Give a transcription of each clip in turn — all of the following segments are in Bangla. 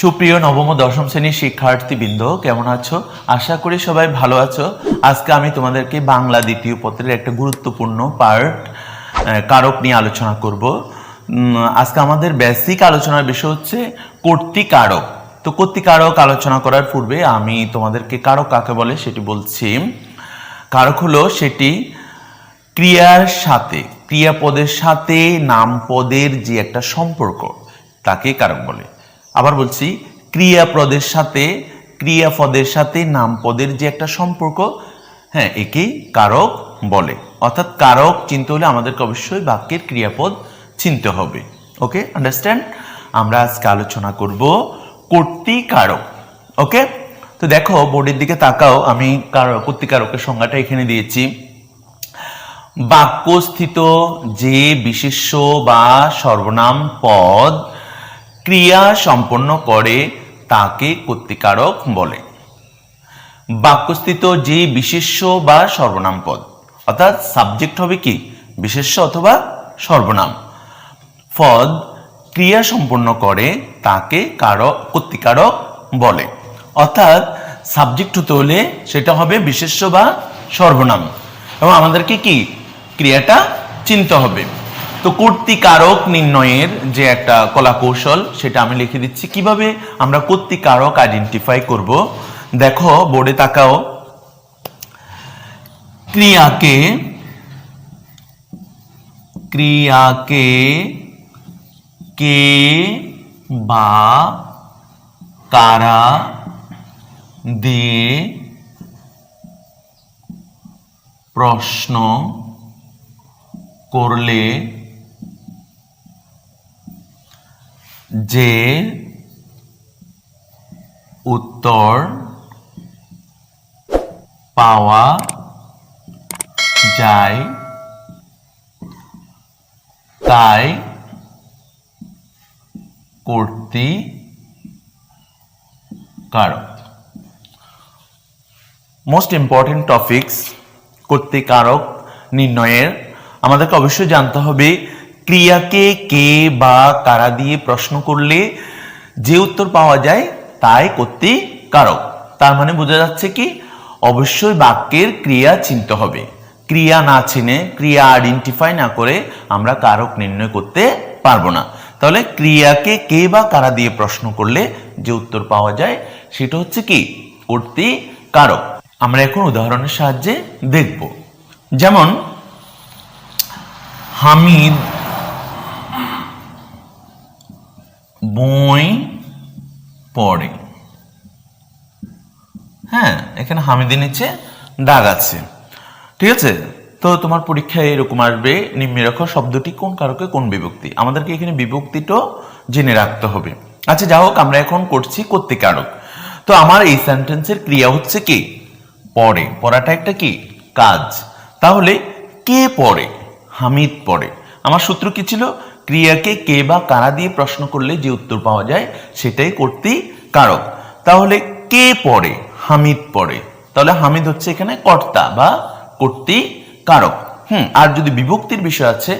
সুপ্রিয় নবম দশম শ্রেণির শিক্ষার্থীবৃন্দ, কেমন আছো? আশা করি সবাই ভালো আছো। আজকে আমি তোমাদেরকে বাংলা দ্বিতীয় পত্রের একটা গুরুত্বপূর্ণ পার্ট কারক নিয়ে আলোচনা করব। আজকে আমাদের বেসিক আলোচনার বিষয় হচ্ছে কর্তৃকারক। তো কর্তৃকারক আলোচনা করার পূর্বে আমি তোমাদেরকে কারক কাকে বলে সেটি বলছি। কারক হলো সেটি ক্রিয়ার সাথে, ক্রিয়াপদের সাথে নামপদের যে একটা সম্পর্ক, তাকে কারক বলে। আবার বলছি, ক্রিয়াপদের সাথে ক্রিয়াপদের সাথে নামপদের যে একটা সম্পর্ক হ্যাঁ একেই কারক বলে। অর্থাৎ কারক চিনতে হলে আমাদেরকে অবশ্যই বাক্যের ক্রিয়াপদ চিনতে হবে। ওকে আন্ডারস্ট্যান্ড আমরা আজকে আলোচনা করব কর্তৃকারক। ওকে, তো দেখো, বোর্ডের দিকে তাকাও। আমি কার- কর্তৃকারকের সংজ্ঞাটা এখানে দিয়েছি। বাক্যস্থিত যে বিশেষ্য বা সর্বনাম পদ ক্রিয়া সম্পন্ন করে তাকে কর্তৃকারক বলে। বাক্যস্থিত যে বিশেষ্য বা সর্বনাম পদ, অর্থাৎ সাবজেক্ট হবে কি? বিশেষ্য অথবা সর্বনাম। পদ ক্রিয়া সম্পন্ন করে তাকে কারক, কর্তৃকারক বলে। অর্থাৎ সাবজেক্ট হতে হলে সেটা হবে বিশেষ্য বা সর্বনাম। এবং আমাদেরকে কি? ক্রিয়াটা চিনতে হবে। তো কর্তৃকারক নির্ণয়ের যে একটা কলা কৌশল সেটা আমি লিখে দিচ্ছি। কীভাবে আমরা কর্তৃকারক আইডেন্টিফাই করব? দেখো বোর্ডে তাকাও। ক্রিয়াকে ক্রিয়াকে কে বা কারা দিয়ে প্রশ্ন করলে যে উত্তর পাওয়া যায়, তাই কর্তৃ কারক মোস্ট ইম্পর্টেন্ট টপিকস কর্তৃকারক নির্ণয়ের আমাদেরকে অবশ্যই জানতে হবে ক্রিয়াকে কে বা কারা দিয়ে প্রশ্ন করলে যে উত্তর পাওয়া যায় তাই কর্তৃকারক। তার মানে বোঝা যাচ্ছে কি, অবশ্যই বাক্যের ক্রিয়া চিনতে হবে। ক্রিয়া না চিনে, ক্রিয়া আইডেন্টিফাই না করে আমরা কারক নির্ণয় করতে পারব না। তাহলে ক্রিয়াকে কে বা কারা দিয়ে প্রশ্ন করলে যে উত্তর পাওয়া যায় সেটা হচ্ছে কি, কর্তৃকারক। আমরা এখন উদাহরণের সাহায্যে দেখব। যেমন হামিদ বই পড়ে। হ্যাঁ এখানে হামিদের নিচে দাগ আছে। ঠিক আছে? তো তোমার পরীক্ষায় এরকম আসবে, নিম্নে রাখো শব্দটি কোন কারকে কোন বিভক্তি। আমাদেরকে এখানে বিভক্তিটাও জেনে রাখতে হবে। আচ্ছা যা হোক, আমরা এখন করছি কর্তৃকারক। তো আমার এই সেন্টেন্সের ক্রিয়া হচ্ছে কি? পড়ে। পড়াটা একটা কি? কাজ। তাহলে কে পড়ে? হামিদ পড়ে। আমার সূত্র কি ছিল? ক্রিয়াকে কে বা কারা দিয়ে প্রশ্ন করলে যে উত্তর পাওয়া যায় সেটাই কর্তৃকারক তাহলে কে পড়ে? হামিদ পড়ে। তাহলে হামিদ হচ্ছে এখানে কর্তা বা কর্তৃকারক হুম, আর যদি বিভক্তির বিষয় আছে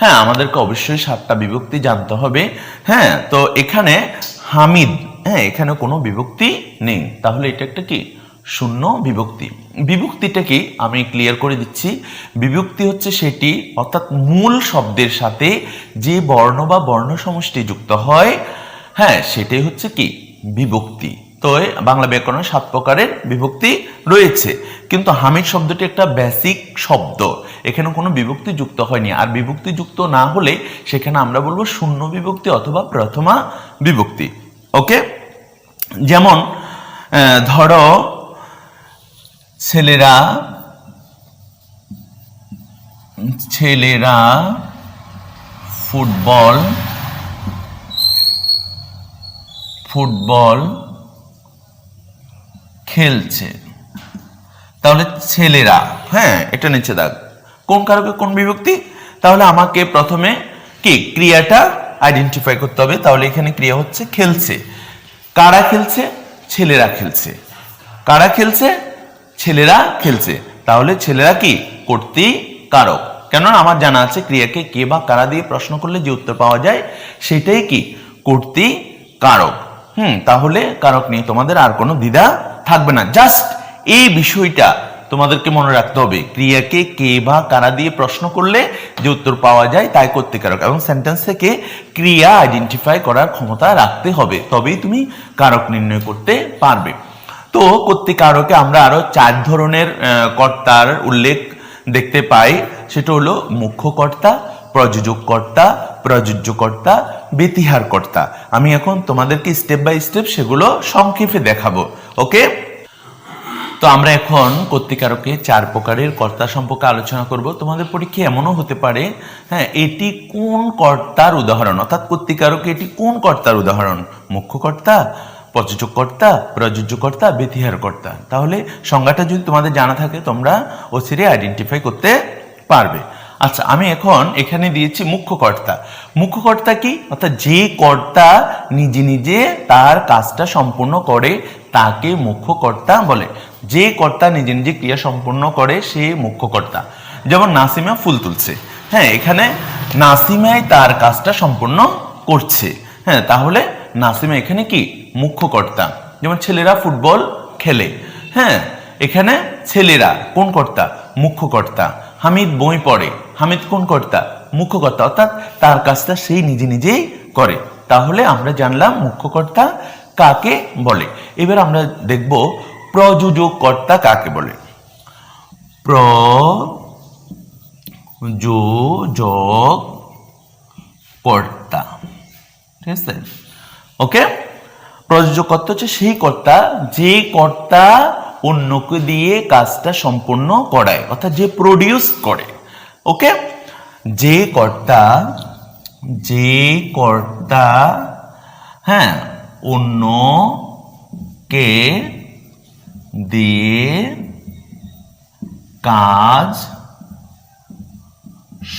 হ্যাঁ আমাদেরকে অবশ্যই সাতটা বিভক্তি জানতে হবে। হ্যাঁ তো এখানে হামিদ হ্যাঁ এখানে কোনো বিভক্তি নেই। তাহলে এটা একটা কি? শূন্য বিভক্তি। বিভক্তিটা কি? আমি ক্লিয়ার করে দিচ্ছি। বিভক্তি হচ্ছে সেটি, অর্থাৎ মূল শব্দের সাথে যে বর্ণ বা বর্ণ সমষ্টি যুক্ত হয় হ্যাঁ সেটাই হচ্ছে কি? বিভক্তি। তো বাংলা ব্যাকরণে সাত প্রকারের বিভক্তি রয়েছে। কিন্তু হামিদ শব্দটি একটা বেসিক শব্দ। এখানে কোনো বিভক্তি যুক্ত হয়নি। আর বিভক্তি যুক্ত না হলে সেখানে আমরা বলব শূন্য বিভক্তি অথবা প্রথমা বিভক্তি। ওকে? যেমন ধরো ছেলেরা ছেলেরা ফুটবল ফুটবল খেলছে। তাহলে ছেলেরা হ্যাঁ এটা নিচে দাগ। কোন কারকে কোন বিভক্তি? তাহলে আমাকে প্রথমে কি, ক্রিয়াটা আইডেন্টিফাই করতে হবে। তাহলে এখানে ক্রিয়া হচ্ছে খেলছে। কারা খেলছে? ছেলেরা খেলছে। কারা খেলছে? ছেলেরা খেলছে। তাহলে ছেলেরা কি? কর্তৃকারক কেননা আমার জানা আছে ক্রিয়াকে কে বা কারা দিয়ে প্রশ্ন করলে যে উত্তর পাওয়া যায়, সেটাই কি? কর্তৃকারক হুম, তাহলে কারক নিয়ে তোমাদের আর কোনো দ্বিধা থাকবে না। জাস্ট এই বিষয়টা তোমাদেরকে মনে রাখতে হবে। ক্রিয়াকে কে বা কারা দিয়ে প্রশ্ন করলে যে উত্তর পাওয়া যায়, তাই কর্তৃকারক এবং সেন্টেন্স থেকে ক্রিয়া আইডেন্টিফাই করার ক্ষমতা রাখতে হবে। তবেই তুমি কারক নির্ণয় করতে পারবে। তো কর্তৃকারকে আমরা আরও চার ধরনের কর্তার উল্লেখ দেখতে পাই। সেটা হলো মুখ্য কর্তা, প্রযোজক কর্তা, প্রযোজ্য কর্তা বেতিহার কর্তা। আমি এখন তোমাদেরকে স্টেপ বাই স্টেপ সেগুলো সংক্ষেপে দেখাবো, ওকে? তো আমরা এখন কর্তিকারকে চার প্রকারের কর্তা সম্পর্কে আলোচনা করব। তোমাদের পরীক্ষা এমনও হতে পারে হ্যাঁ এটি কোন কর্তার উদাহরণ? অর্থাৎ কর্তিকারকে এটি কোন কর্তার উদাহরণ? মুখ্য কর্তা প্রযোজক কর্তা প্রযোজ্য কর্তা বেতিহার কর্তা তাহলে সংজ্ঞাটা যদি তোমাদের জানা থাকে, তোমরা অচিরে আইডেন্টিফাই করতে পারবে। আচ্ছা আমি এখন এখানে দিয়েছি মুখ্য কর্তা মুখ্য কর্তা কি? অর্থাৎ যে কর্তা নিজে নিজে তার কাজটা সম্পূর্ণ করে, তাকে মুখ্য কর্তা বলে। যে কর্তা নিজে নিজে ক্রিয়া সম্পূর্ণ করে, সে মুখ্য কর্তা যেমন নাসিমা ফুল তুলছে। হ্যাঁ এখানে নাসিমাই তার কাজটা সম্পূর্ণ করছে। হ্যাঁ তাহলে নাসিমা এখানে কি? মুখ্য কর্তা যেমন ছেলেরা ফুটবল খেলে। হ্যাঁ এখানে ছেলেরা কোন কর্তা? মুখ্য কর্তা হামিদ বই পড়ে। হামিদ কোন কর্তা? মুখ্য কর্তা অর্থাৎ তার কাজটা সেই নিজে নিজেই করে। তাহলে আমরা জানলাম মুখ্য কর্তা কাকে বলে। এবার আমরা দেখব প্রযোজক কর্তা কাকে বলে। প্রযোজক কর্তা ঠিক আছে? ওকে? প্রযোজক কর্তা হচ্ছে সেই কর্তা, যে কর্তা অন্যকে দিয়ে কাজটা সম্পূর্ণ করায়, অর্থাৎ যে প্রডিউস করে, ওকে? যে কর্তা যে কর্তা হ্যাঁ অন্যকে দিয়ে কাজ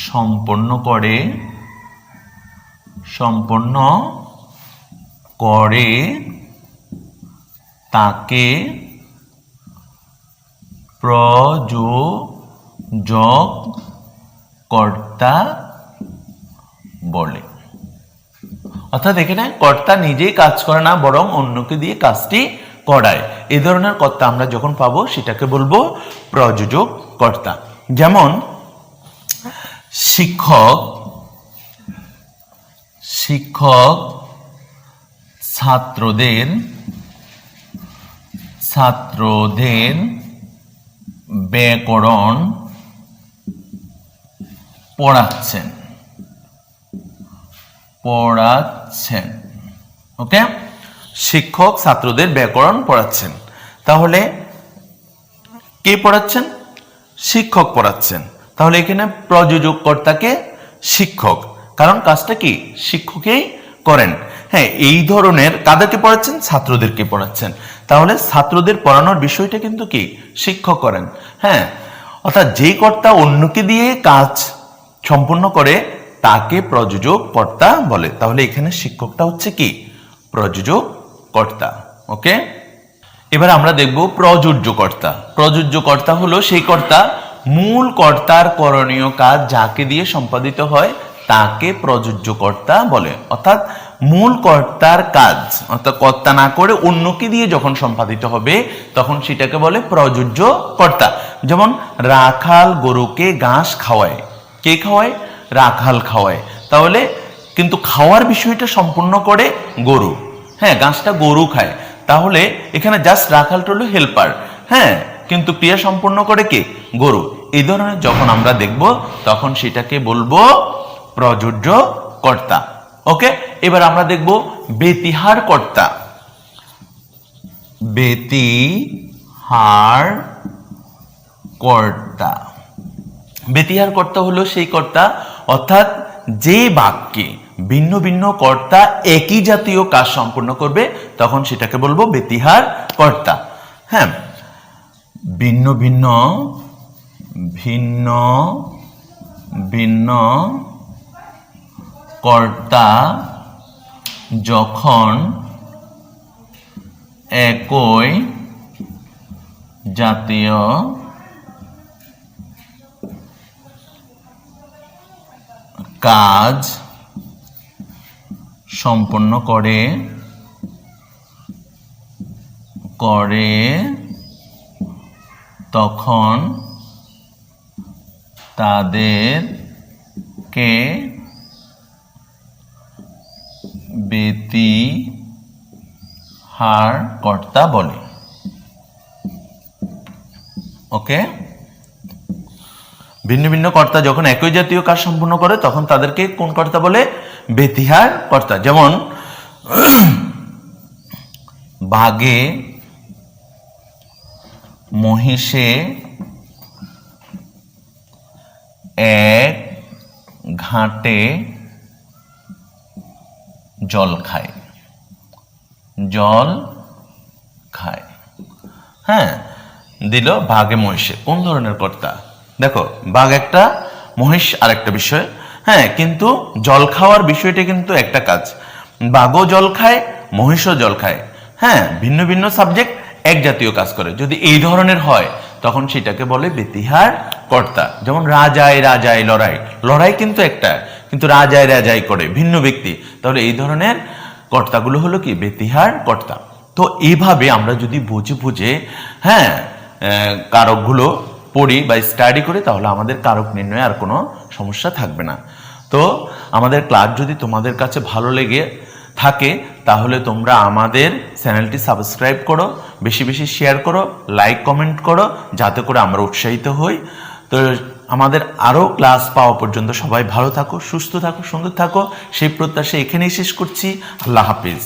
সম্পন্ন করে, সম্পন্ন করে তাকে প্রযোজক কর্তা বলে। অর্থাৎ এখানে কর্তা নিজেই কাজ করে না, বরং অন্যকে দিয়ে কাজটি করায়। এ ধরনের কর্তা আমরা যখন পাবো, সেটাকে বলব প্রযোজক কর্তা যেমন, শিক্ষক শিক্ষক ছাত্রদের ছাত্রদের ব্যাকরণ পড়াচ্ছেন। পড়াচ্ছেন। ওকে শিক্ষক ছাত্রদের ব্যাকরণ পড়াচ্ছেন। তাহলে কে পড়াচ্ছেন? শিক্ষক পড়াচ্ছেন। তাহলে এখানে প্রযোজক কর্তাকে শিক্ষক। কারণ কাজটা কি? শিক্ষকেই করেন। হ্যাঁ এই ধরনের কাদেরকে পড়াচ্ছেন? ছাত্রদেরকে পড়াচ্ছেন। তাহলে ছাত্রদের পড়ানোর বিষয়টা কিন্তু কি? শিক্ষক করেন। হ্যাঁ অর্থাৎ যে কর্তা অন্যকে দিয়ে কাজ সম্পন্ন করে, তাকে প্রযোজক কর্তা বলে। তাহলে এখানে শিক্ষকটা হচ্ছে কি? প্রযোজক কর্তা। ওকে? এবার আমরা দেখব প্রযোজ্য কর্তা। প্রযোজ্য কর্তা হলো সেই কর্তা, মূল কর্তার করণীয় কাজ যাকে দিয়ে সম্পাদিত হয় তাকে প্রযোজ্য কর্তা বলে। অর্থাৎ মূল কর্তার কাজ, অর্থাৎ কর্তা না করে অন্যকে দিয়ে যখন সম্পাদিত হবে, তখন সেটাকে বলে প্রযোজ্য কর্তা যেমন রাখাল গরুকে ঘাস খাওয়ায়। কে খাওয়ায়? রাখাল খাওয়ায়। তাহলে কিন্তু খাওয়ার বিষয়টা সম্পূর্ণ করে গরু। হ্যাঁ ঘাসটা গরু খায়। তাহলে এখানে জাস্ট রাখালটা হলো হেল্পার হ্যাঁ কিন্তু ক্রিয়া সম্পূর্ণ করে কে? গরু। এই ধরনের যখন আমরা দেখব, তখন সেটাকে বলব প্রযোজ্য কর্তা ওকে এবার আমরা দেখব বেতিহার কর্তা বেতিহার কর্তা বেতিহার কর্তা হলো সেই কর্তা, অর্থাৎ যে বাক্যে ভিন্ন ভিন্ন কর্তা একই জাতীয় কাজ সম্পূর্ণ করবে, তখন সেটাকে বলব বেতিহার কর্তা হ্যাঁ? ভিন্ন ভিন্ন ভিন্ন ভিন্ন কর্তা যখন একই জাতীয় কাজ সম্পন্ন করে করে তখন তাদেরকে বেতিহার কর্তা বলে। ওকে? ভিন্ন ভিন্ন কর্তা যখন একই জাতীয় কাজ সম্পূর্ণ করে, তখন তাদেরকে কোন কর্তা বলে? বেতিহার কর্তা। যেমন, বাঘে মহিষে এক ঘাটে জল খায়। জল খায়। হ্যাঁ দিল বাঘে মহিষে। কোন ধরনের কর্তা? দেখো, বাঘ একটা, মহিষ আর একটা বিষয়। হ্যাঁ কিন্তু জল খাওয়ার বিষয়টা কিন্তু একটা কাজ। বাঘও জল খায়, মহিষও জল খায়। হ্যাঁ ভিন্ন ভিন্ন সাবজেক্ট এক জাতীয় কাজ করে। যদি এই ধরনের হয়, তখন সেটাকে বলে বেতিহার কর্তা। যেমন রাজায় রাজায় লড়াই। লড়াই কিন্তু একটা। কিন্তু রাজায় রাজাই করে, ভিন্ন ব্যক্তি। তাহলে এই ধরনের কর্তাগুলো হলো কি? বেতিহার কর্তা। তো এইভাবে আমরা যদি বুঝে বুঝে হ্যাঁ কারকগুলো পড়ি বা স্টাডি করি, তাহলে আমাদের কারক নির্ণয়ে আর কোনো সমস্যা থাকবে না। তো আমাদের ক্লাস যদি তোমাদের কাছে ভালো লেগে থাকে, তাহলে তোমরা আমাদের চ্যানেলটি সাবস্ক্রাইব করো, বেশি বেশি শেয়ার করো লাইক কমেন্ট করো, যাতে করে আমরা উৎসাহিত হই। তো আমাদের আরও ক্লাস পাওয়া পর্যন্ত সবাই ভালো থাকো, সুস্থ থাকো, সুন্দর থাকো। সেই প্রত্যাশা এখানেই শেষ করছি। আল্লাহ হাফিজ।